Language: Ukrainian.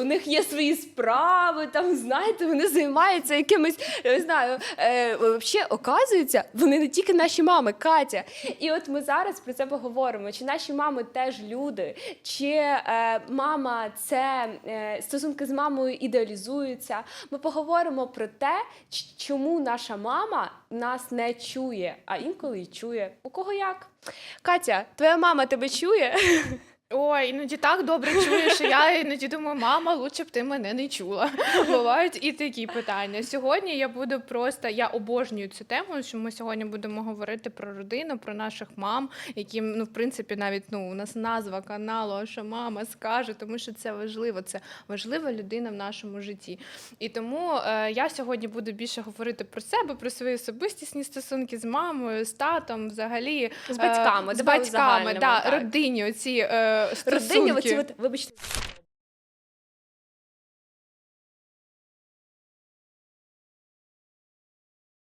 У них є свої справи, там знаєте, вони займаються якимось, я не знаю. Е, взагалі, оказується, вони не тільки наші мами, Катя. І от ми зараз про це поговоримо. Чи наші мами теж люди, чи е, мама це е, стосунки з мамою ідеалізуються. Ми поговоримо про те, чому наша мама нас не чує, а інколи й чує. У кого як? Катя, твоя мама тебе чує? Ой, іноді так добре що я іноді думаю, мама, лучше б ти мене не чула. Бувають і такі питання. Сьогодні я буду просто я обожнюю цю тему, що ми сьогодні будемо говорити про родину, про наших мам, яким ну в принципі навіть ну у нас назва каналу, а що мама скаже, тому що це важливо. Це важлива людина в нашому житті. І тому е, я сьогодні буду більше говорити про себе, про свої особистісні стосунки з мамою, з татом, взагалі З батьками, е, з батьками, да, так. родині оці е, стосунки. Родині, оці от, вибачте.